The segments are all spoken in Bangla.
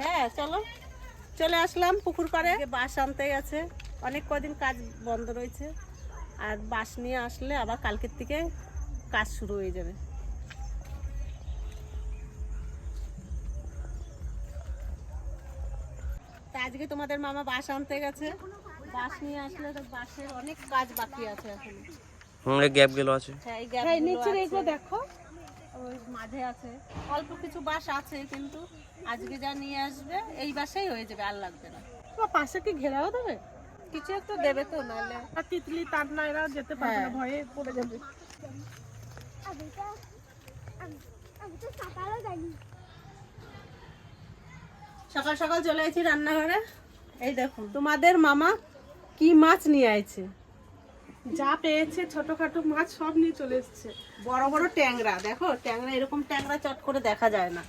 হ্যাঁ চলো। চলে আসলাম পুকুর পাড়ে। বাস আনতে গেছে। অনেক কদিন কাজ বন্ধ রয়েছে। আর বাস নিয়ে আসলে আবার কালকের থেকে কাজ শুরু হয়ে যাবে। আজকে তোমাদের মামা বাস আনতে গেছে। বাস নিয়ে আসলে তো বাসের অনেক কাজ বাকি আছে এখন। হুম গ্যাপ গেল আছে। হ্যাঁ এই আছে। এইগুলো দেখো। ওই মাঝে আছে। অল্প কিছু বাস আছে কিন্তু আজকে যা নিয়ে আসবে এই বাসেই হয়ে যাবে আর লাগবে না। পাশে কি ঘেরাও দেবে? কিছু একটা দেবে তো নাহলে আর তিতলি তার না এরা যেতে পারবে না হ্যাঁ। ভয়ে পড়ে যাবে। সকালে সকাল চলে এসেছি রান্নাঘরে। এই দেখুন তোমাদের মামা কি মাছ নিয়ে আইছে? যা পেয়েছে ছোটখাটো মাছ সব নিয়ে চলে এসছে। বড় বড় ট্যাংরা দেখো ট্যাংরা এরকম ট্যাংরা চট করে দেখা যায় না।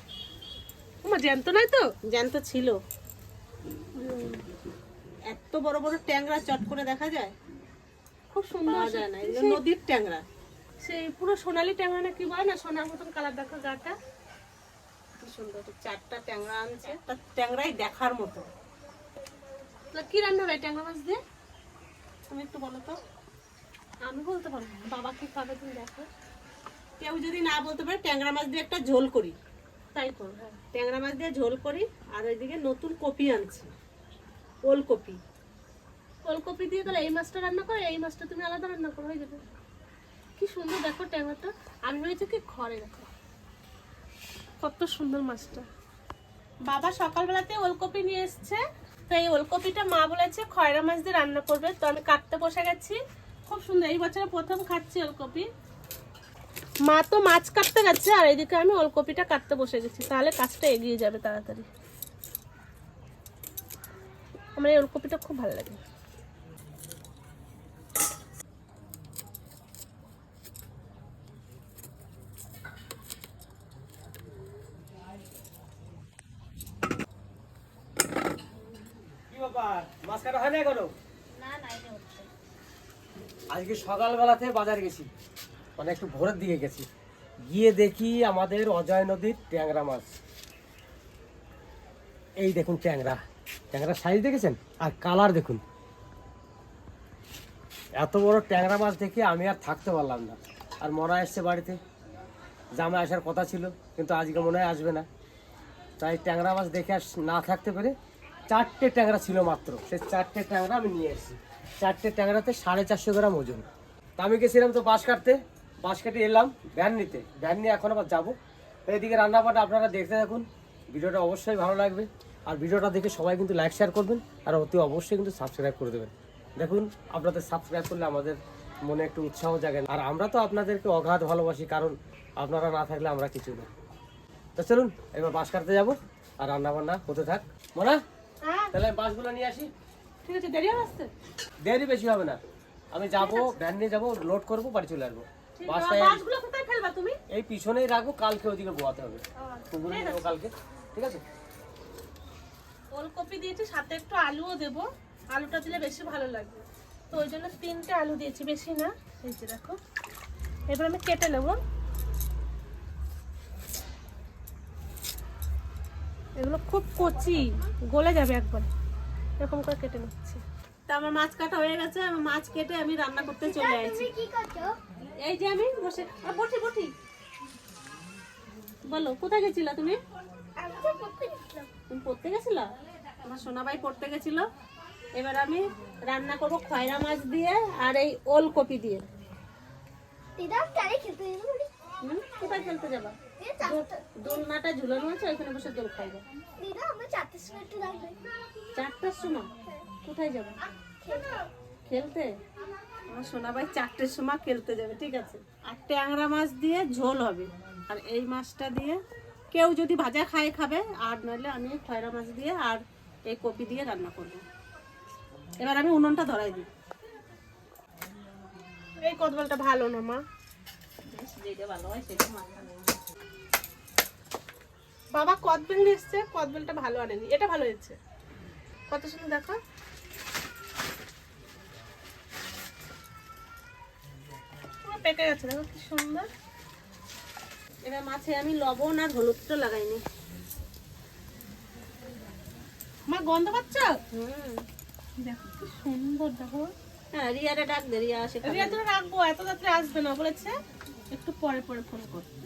তোমার জ্যান্ত নাই তো? জ্যান্ত ছিল। এত বড় বড় ট্যাংরা চট করে দেখা যায়? খুব সুন্দর যায় না সেই- নদীর ট্যাংরা। সেই পুরো সোনালি ট্যাংরা না কি বলে না সোনার মতন কালার দেখো গাটা? কি সুন্দর চারটা ট্যাংরা আনছে। তার ট্যাংরাই দেখার মতো। কি রান্না হবে ট্যাংরা মাছ দিয়ে? তুমি একটু বলো তো। আমি বলতে পারব না। বাবা কি খাবে তুমি দেখো। কেউ যদি না বলতে পারে, ট্যাংরা মাছ দিয়ে একটা ঝোল করি। তাই করো হ্যাঁ ট্যাংরা মাছ দিয়ে ঝোল করি, আর ওইদিকে নতুন কপি আনছি। ওলকপি। ওলকপি দিয়ে তাহলে এই মাছটা রান্না করো, এই মাছটা তুমি আলাদা রান্না করো, হয়ে যাবে। কি সুন্দর দেখো ট্যাংরাটা। আমি ভেবেছি কি ঘরে দেখো। কত সুন্দর মাছটা। বাবা সকালবেলাতে ওলকপি নিয়ে এসছে। তো এই ওলকপিটা মা বলেছে খয়রা মাছ দিয়ে রান্না করবে। তো আমি কাটতে বসে গেছি। খুব সুন্দর। এই বছরে প্রথম খাচ্ছি ওলকপি। মা তো মাছ কাটতে গেছে আর এদিকে আমি ওলকপিটা কাটতে বসে গেছি। তাহলে কাজটা এগিয়ে যাবে তাড়াতাড়ি। আমার এই ওলকপিটা খুব ভালো লাগে। কি মাছ কাটা হয় না এখনও? না না এটা হচ্ছে আজকে সকালবেলাতে বাজার গেছি। মানে একটু ভোরের দিকে গেছি। গিয়ে দেখি আমাদের অজয় নদীর ট্যাংরা মাছ। এই দেখুন ট্যাংরা। ট্যাংরা সাইজ দেখেছেন? আর কালার দেখুন। এত বড় ট্যাংরা মাছ দেখে আমি আর থাকতে পারলাম না। আর মনে এসছে বাড়িতে। জামা আসার কথা ছিল, কিন্তু আজকে মনে হয় আসবে না। তাই ট্যাংরা মাছ দেখে আর না থাকতে পেরে চারটে ট্যাংরা ছিল মাত্র। সেই চারটে ট্যাংরা আমি নিয়ে এসেছি। চারটে ট্যাংরাতে সাড়ে চারশো গ্রাম ওজন। তা আমি গেছিলাম তো বাঁশ কাটতে। বাঁশ কেটে এলাম ভ্যান নিতে। ভ্যান নিয়ে এখন আবার যাব। এদিকে রান্নাবাটা আপনারা দেখতে থাকুন। ভিডিওটা অবশ্যই ভালো লাগবে। আর ভিডিওটা দেখে সবাই কিন্তু লাইক শেয়ার করবেন। আর অতি অবশ্যই কিন্তু সাবস্ক্রাইব করে দেবেন। দেখুন আপনাদের সাবস্ক্রাইব করলে আমাদের মনে একটু উৎসাহ জাগে। আর আমরা তো আপনাদেরকে অগাধ ভালোবাসি কারণ আপনারা না থাকলে আমরা কিছু না। তো চলুন এবার বাঁশ কাটতে যাব। আর রান্না বান্না হতে থাক। মনে হ্যাঁ। তাহলে আমি বাঁশগুলো নিয়ে আসি। ঠিক আছে দেরি হবে আসতে? দেরি বেশি হবে না। আমি যাব ভ্যান নিয়ে যাব লোড করব বাড়ি চলে আসব। বাসটায় মাছগুলো কোথায় ফেলবা তুমি? এই পিছনেই রাখব কালকে ওদিকে বোয়াতে হবে। পুকুরে নেব কালকে ঠিক আছে? ওলকপি দিয়েছি সাথে একটু আলুও দেবো। আলুটা দিলে বেশি ভালো লাগবে। তো ওই জন্য তিনটে আলু দিয়েছি বেশি না। এই যে দেখো। এবার আমি কেটে নেব। এগুলো খুব কচি গলে যাবে একবার। এরকম করে কেটে নিচ্ছি। তা আমার মাছ কাটা হয়ে গেছে আমি মাছ কেটে আমি রান্না করতে চলে আসছি তুমি কি করছ? এই যে আমি বসে আ, বটি বটি বলো কোথায় গেছিলা তুমি? আমি তো পড়তে গেছিলাম তুমি পড়তে গেছিলা? আমার সোনাবাই পড়তে গেছিল। এবার আমি রান্না করব খয়রা মাছ দিয়ে আর এই দিয়ে। তারে খেতে দেবো কোথায় খেলতে যাবা? দোলনাটা ঝুলানো আছে ওইখানে বসে দোল খাইবে। দিদা চারটের সময় কোথায় যাবা? খেলতে। আমার সোনাবাই চারটের সময় খেলতে যাবে ঠিক আছে। আর ট্যাংরা মাছ দিয়ে ঝোল হবে। আর এই মাছটা দিয়ে কেউ যদি ভাজা খায় খাবে আর নাহলে আমি খয়রা মাছ দিয়ে আর এই কপি দিয়ে রান্না করব। এবার আমি উনুনটা ধরাই দিই। এই কদবেলটা ভালো না মা। যেটা ভালো হয় সেটা মাথা বাবা কদবেল নিয়ে এসছে কদবেলটা ভালো আনেনি। এটা ভালো হয়েছে। কত সুন্দর দেখো। পুরো পেকে গেছে দেখো কি সুন্দর। এবার মাছে আমি লবণ আর হলুদটা লাগাইনি। মা গন্ধ পাচ্ছ? হুম। দেখো কি সুন্দর দেখো। হ্যাঁ রিয়ারে ডাক দে রিয়া আসে। রিয়া তুমি রাখব এত রাত্রে আসবে না বলেছে। একটু পরে পরে ফোন করতে।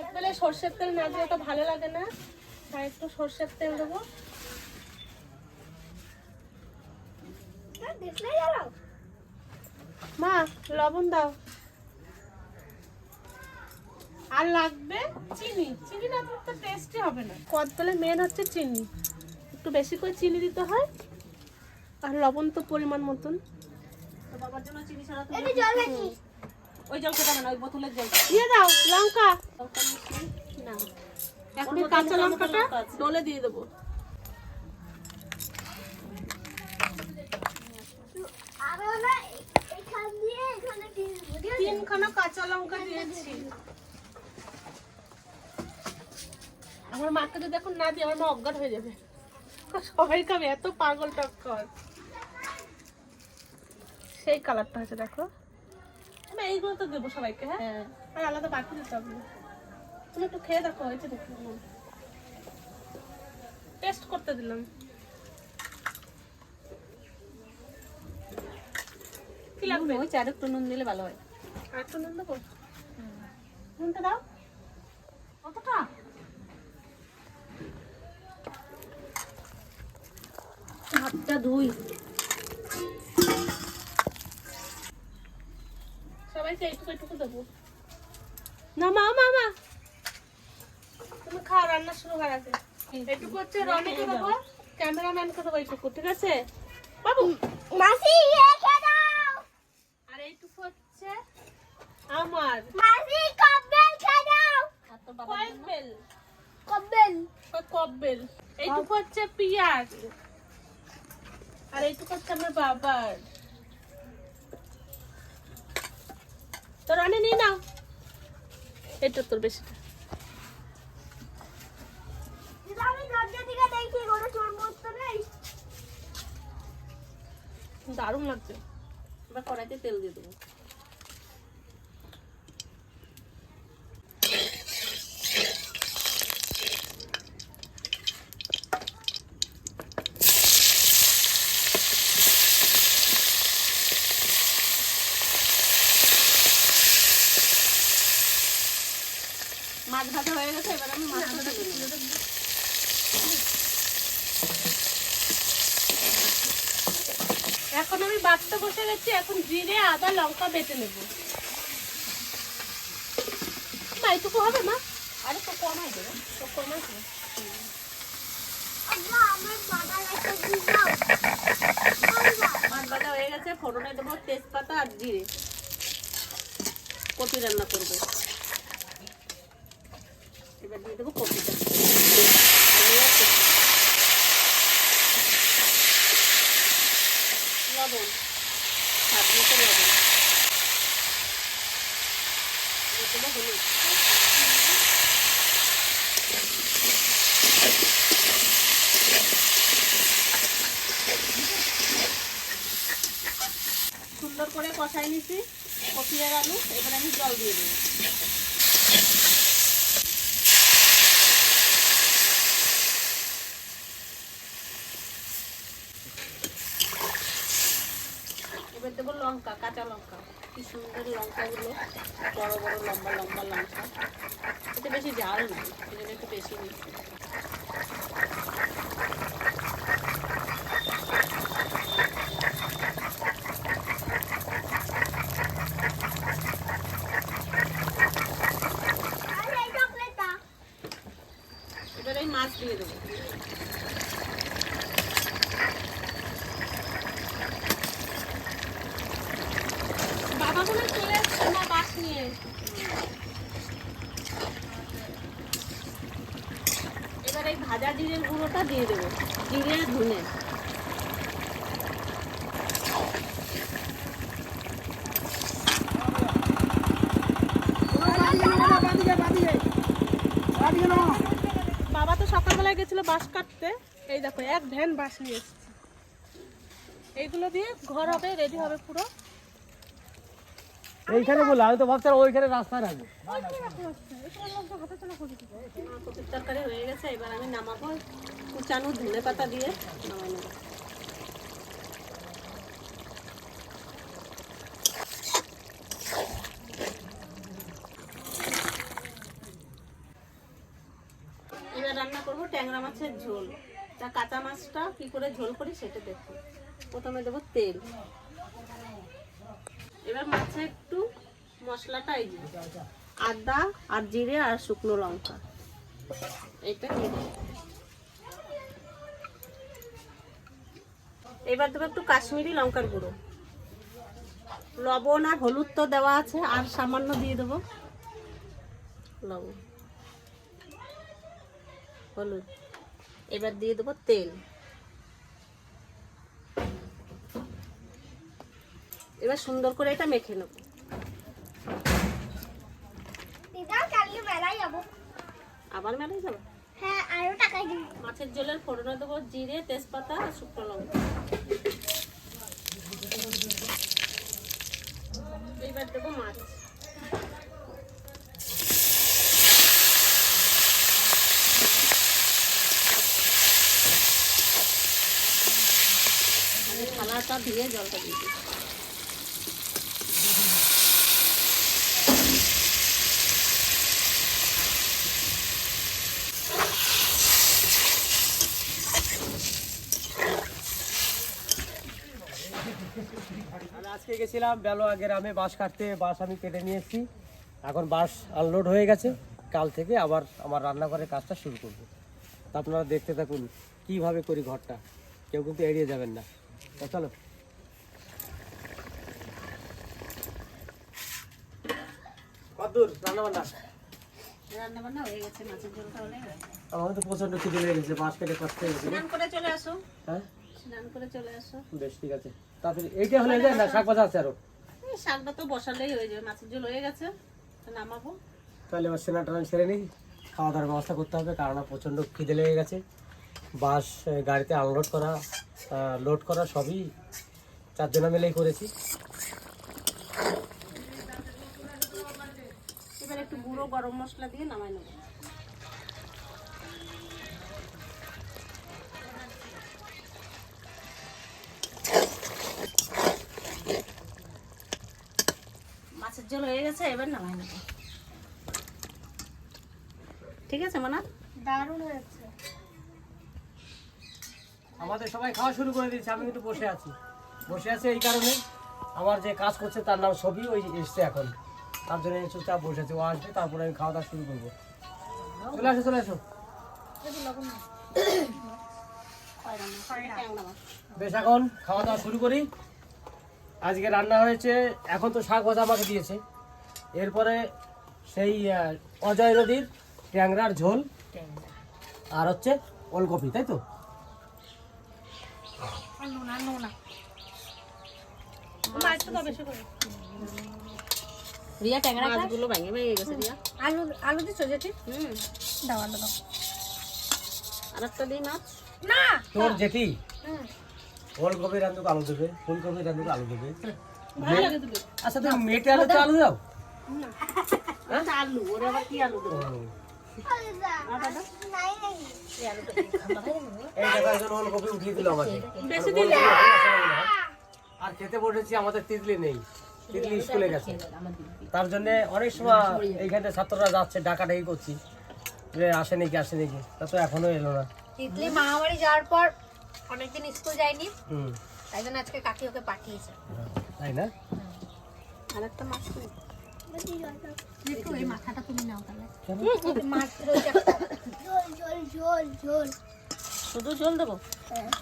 একবেলা সর্ষের তেল না দিলে তো ভালো লাগে না। তাই একটু সর্ষের তেল দেবো। মা লবণ দাও। আর লাগবে চিনি। চিনি না দিলে তো টেস্টি হবে না। কদবেলে মেন হচ্ছে চিনি। একটু বেশি করে চিনি দিতে হয়। আর লবণ তো পরিমাণ মতন। বাবার জন্য চিনি ছাড়া ওই জল খেতে না ওই বোতলের জল। দিয়ে দাও লঙ্কা। না। এখন কাঁচা লঙ্কাটা লঙ্কা ডলে দিয়ে দেবো? তিনখানা কাঁচা লঙ্কা দিয়েছি। আমার মাকে যদি এখন না দিই আমার মা অজ্ঞান হয়ে যাবে। সবাই খাবে এত পাগল টক্কর। সেই কালারটা হচ্ছে দেখো। আমি এইগুলো তো দেবো সবাইকে হ্যাঁ? হ্যাঁ। আর আলাদা বাকি দিতে হবে। তুমি একটু খেয়ে দেখো হয়েছে দেখো। টেস্ট করতে দিলাম। কি লাগবে? ওই চার একটু নুন দিলে ভালো হয়। আর একটু নুন দেবো? নুনটা দাও। কতটা? হাতটা ধুই সবাইকে এইটুকু এইটুকু দেবো না মা মা মা তুমি খাও রান্না শুরু করার আগে এইটুকু হচ্ছে রনিকে দেবো ক্যামেরাম্যানকে দেবো এইটুকু ঠিক আছে বাবু মাসি আর এইটুকু হচ্ছে আমার মাসি কব্বেল এইটুকু হচ্ছে পিঁয়াজ আর এইটুকু হচ্ছে আমার বাবার তো রানি নিয়ে নাও। এটা তোর বেশিটা দারুণ লাগছে। এবার কড়াইতে তেল দিয়ে দেবো মাছ ভাজা হয়ে গেছে এবার আমি মাছটা তুলে নেব এখন আমি বাটতে বসে গেছি এখন জিরে আদা লঙ্কা বেটে নেব। মা এইটুকু হবে মা? আরে তো কমাই দেবো তো কমাই দেবো। ভাজা হয়ে গেছে ফোড়নে দেবো তেজপাতা আর জিরে। কপি রান্না করব। এবার দিয়ে দেবো কপিটা আলু আর কপি। লবণ স্বাদ মতো লবণ দিয়ে দেবো সুন্দর করে কষাই নিছি কপি আর আলু এবার আমি জল দিয়ে দেবো। এবার দেবো লঙ্কা, কাঁচা লঙ্কা। কি সুন্দর লঙ্কাগুলো। বড় বড়, লম্বা লম্বা লঙ্কা। এতে বেশি ঝাল নয় এই একটু বেশি নিচ্ছি আর এই চকলেটটা এবার এই মাছ দিয়ে দেবো বাবা মনে হয় চলে আসছে মা বাস নিয়ে এবার এই ভাজা জিরের গুঁড়োটা দিয়ে দেবো জিরে আর ধনে বাবা তো সকালবেলায় গেছিল বাঁশ কাটতে। এই দেখো এক ভ্যান বাস নিয়ে এসছে। এইগুলো দিয়ে ঘর হবে রেডি হবে পুরো। এইখানে বলে আমি তো ভাবছিলাম ওইখানে রাস্তায় রাখব। তরকারি হয়ে গেছে এবার আমি নামাবো কুচানো ধনে পাতা দিয়ে। নামাই রান্না করব, ট্যাংরা মাছের ঝোল। তা কাঁচা মাছটা কি করে ঝোল করি সেটা দেখো। প্রথমে দেবো তেল। এবার মাছে একটু মশলাটা এই আদা আর জিরে আর শুকনো লঙ্কা। এটা। এবার দেবো একটু কাশ্মীরি লঙ্কার গুঁড়ো। লবণ আর হলুদ তো দেওয়া আছে, আর সামান্য দিয়ে দেবো লবণ। হলুদ। এবার দিয়ে দেবো তেল। এবার সুন্দর করে এটা মেখে নেব। আবার মেলায় যাব? হ্যাঁ আরও টাকা দিন মাছের ঝোলের ফোড়নে দেবো জিরে তেজপাতা আর শুকনো লঙ্কা। এইবার দেবো মাছ। আমি দিয়ে, জলটা দিয়ে দিই। আজকে গেছিলাম বেলোয়া গ্রামে বাঁশ কাটতে, বাঁশ আমি কেটে নিয়ে এসেছি। এখন বাঁশ আনলোড হয়ে গেছে। কাল থেকে আবার আমার রান্নাঘরের কাজটা শুরু করব। আপনারা দেখতে থাকুন, কীভাবে করি ঘরটা। কেউ কিন্তু এড়িয়ে যাবেন না। চলো। কদ্দূর রান্না বান্না রান্না বান্না হয়ে গেছে মাছের ঝোলটা হলে আমার তো প্রচণ্ড খিদে লেগে গেছে বাঁশ কেটে কষ্ট হয়ে স্নান করে চলে আসো। হ্যাঁ? স্নান করে চলে আসো। বেশ ঠিক আছে। তাড়াতাড়ি এইটা হলে যায় না? শাক ভাজা আছে আরও? শাকটা তো বসালেই হয়ে যাবে মাছের ঝোল হয়ে গেছে নামাবো। তাহলে এবার স্নান টান সেরে নিই। খাওয়া দাওয়ার ব্যবস্থা করতে হবে কারণ প্রচণ্ড খিদে লেগে গেছে। বাস গাড়িতে আনলোড করা লোড করা সবই চারজনা মিলেই করেছি। এবার একটু গুঁড়ো গরম মশলা দিয়ে নামাই নেব। মাছের ঝোল হয়ে গেছে এবার নামাই নেব। ঠিক আছে মানা দারুণ হয়েছে। আমাদের সবাই খাওয়া শুরু করে দিয়েছে, আমি কিন্তু বসে আছি। বসে আছি এই কারণে আমার যে কাজ করছে তার নাম ছবি ওই এসছে এখন। তার জন্য চুপচাপ বসে আছে, ও আসবে, তারপরে আমি খাওয়া দাওয়া শুরু করব। চলে আসো চলে আসো। বেশ, এখন খাওয়া দাওয়া শুরু করি। আজকে রান্না হয়েছে, এখন তো শাক ভাজা আমাকে দিয়েছে। এরপরে সেই অজয় নদীর ট্যাংরার ঝোল। আর হচ্ছে ওলকপি, তাই তো? রিয়া ট্যাংরা মাছগুলো ভেঙে ভেঙে গেছে রিয়া। আলু আলু দিচ্ছ জেঠি? হুম। দাও আলু দাও। আর একটা দিই মাছ। না! তোর জেঠি? ওলকপি রান্ধুক আলু দেবে। ফুলকপি রান্ধুক আলু দেবে। ভালো লাগে তুমি আচ্ছা তুমি মেটে আলু তো আলু দাও। এটা আলু ওরে আবার কি আলু দেবো? আর খেতে বসেছি আমাদের তিতলি নেই। তিতলি স্কুলে গেছে। তার জন্য অনেক সময় এইখানে ছাত্ররা যাচ্ছে ডাকাডাকি করছি। যে আসে নাকি আসে নাকি। তা তো এখনও এলো না। তিতলি মামাবাড়ি যাওয়ার পর অনেকদিন স্কুল যায়নি। তাই জন্য আজকে কাকি ওকে পাঠিয়েছে। তাই না? আর একটা মাছ মাথাটা তুমি নাও তাহলে। শুধু ঝোল দেবো?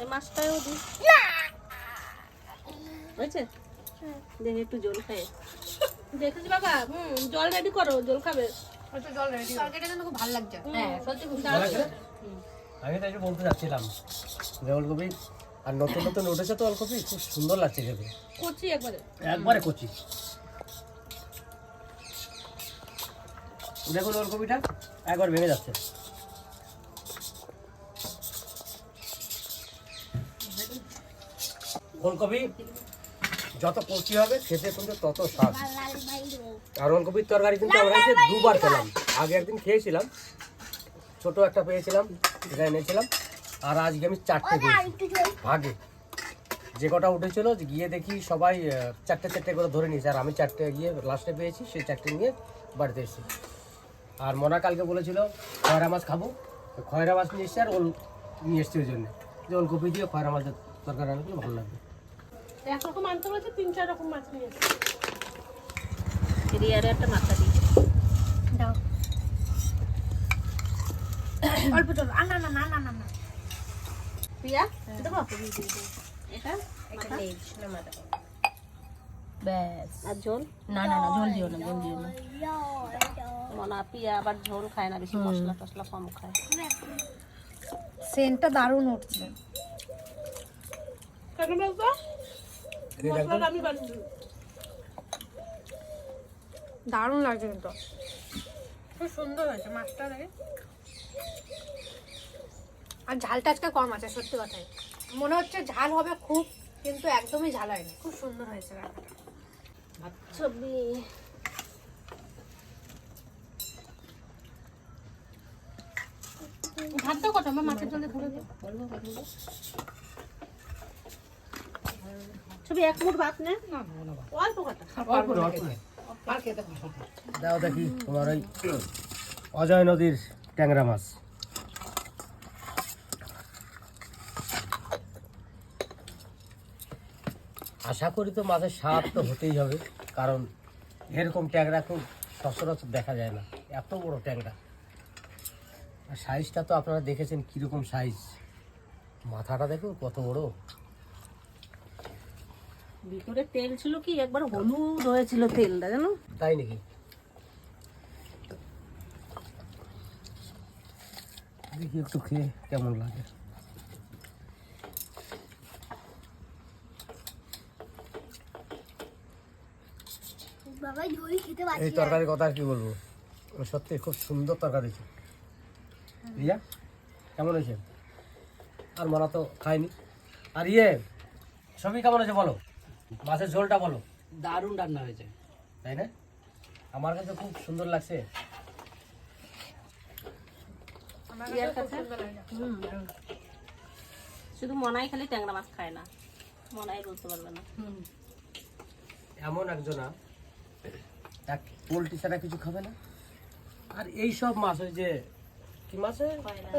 এই মাছটাও দিই হয়েছে? দেখি একটু জল খাই। দেখেছি বাবা হুম জল রেডি করো জল খাবে। তরকারিটা কিন্তু খুব ভালো লাগছে। হ্যাঁ। সত্যি খুব ভালো লাগছে? আমি তো একটু বলতে যাচ্ছিলাম যে ওলকপি আর নতুন নতুন উঠেছে তো ওলকপি খুব সুন্দর লাগছে খেতে। করছি একবারে। একবারে কচি। দেখুন ওলকপিটা একবার ভেঙে যাচ্ছে। ওলকপি যত কচি হবে খেতে কিন্তু তত স্বাদ। আর ওলকপির তরকারি কিন্তু আমরা এসে দুবার খেলাম। আগে একদিন খেয়েছিলাম ছোট একটা পেয়েছিলাম এটা এনেছিলাম আর আজকে আমি চারটে পেয়েছি। ভাগে। যে কটা উঠেছিল গিয়ে দেখি সবাই চারটে চারটে করে ধরে নিয়েছে। আর আমি চারটে গিয়ে লাস্টে পেয়েছি সেই চারটে নিয়ে বাড়িতে এসেছি। আর মনা কালকে বলেছিল খয়রা মাছ খাব। খয়রা মাছ নিয়ে এসছে আর ওল নিয়ে এসছে ওই জন্য। যে ওলকপি দিয়ে খয়রা মাছের তরকারি রান্না করলে ভালো লাগবে। একরকম আনতে বলেছে তিন চার রকম মাছ নিয়ে এসেছে। একটা মাথা দিই দাও। অল্প চলো আর না না না না না না। প্রিয়া দেবো। এটা? একটা লেজ না মাথা ব্যাস। আর ঝোল না না না জল দিও না জল দিও না। মনা পিয়া আবার ঝোল খায় না বেশি মশলা টশলা কম খায়। সেন্টটা দারুণ উঠছে। কেন বলতো? মশলাটা আমি বানিয়ে দারুণ লাগছে কিন্তু। খুব সুন্দর হয়েছে মাছটা দেখে আর ঝালটা আজকে কম আছে সত্যি কথাই। মনে হচ্ছে ঝাল হবে খুব কিন্তু একদমই ঝাল হয়নি। খুব সুন্দর হয়েছে রান্নাটা। ছবি ভাত দাও কটা আমার মাছের জলে ধরে ছবি এক মুঠ ভাত নে। অল্প কটা দাও দেখি তোমার ওই অজয় নদীর ট্যাংরা মাছ। আশা করি তো মাছের স্বাদ তো হতেই হবে কারণ এরকম ট্যাংরা খুব সচরাচর দেখা যায় না। এত বড় ট্যাংরা। আর সাইজটা তো আপনারা দেখেছেন কীরকম সাইজ। মাথাটা দেখুন কত বড়। ভিতরে তেল ছিল কি? একবার হলুদ হয়েছিল তেলটা জানো? তাই নাকি? দেখি একটু খেয়ে কেমন লাগে। এই তরকারির কথা আর কি বলব? সত্যি খুব সুন্দর তরকারি হয়েছে। রিয়া কেমন হয়েছে আর মরা তো খায়নি। আর ইয়ে সবই কেমন হয়েছে বলো? মাছের ঝোলটা বলো। দারুণ রান্না হয়েছে। তাই না? আমার কাছে খুব সুন্দর লাগছে। প্রিয়ার কাছে হুম। শুধু মনাই খালি ট্যাংরা মাছ খায় না। মনাই বলতে পারবে না। এমন একজনা এক পোলট্রি ছাড়া কিছু খাবে না। আর এই সব মাছ ওই যে কি মাছ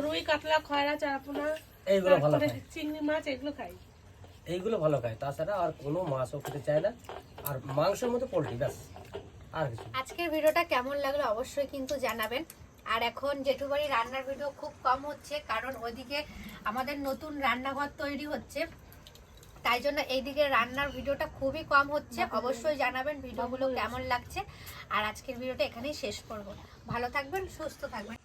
রুই কাতলা খয়রা চারাপোনা এইগুলো ভালো খায়। চিংড়ি মাছ এগুলো খাই। এইগুলো ভালো খায়। তাছাড়া আর কোনো মাছও খেতে চায় না। আর মাংসের মধ্যে পোলট্রি ব্যাস। আর কিছু আজকের ভিডিওটা কেমন লাগল অবশ্যই কিন্তু জানাবেন। আর এখন জেঠুবাড়ি রান্নার ভিডিও খুব কম হচ্ছে কারণ ওইদিকে আমাদের নতুন রান্নাঘর তৈরি হচ্ছে। তাই জন্য এইদিকে রান্নার ভিডিওটা খুবই কম হচ্ছে। অবশ্যই জানাবেন ভিডিওগুলো কেমন লাগছে। আর আজকের ভিডিওটা এখানেই শেষ করব। ভালো থাকবেন সুস্থ থাকবেন।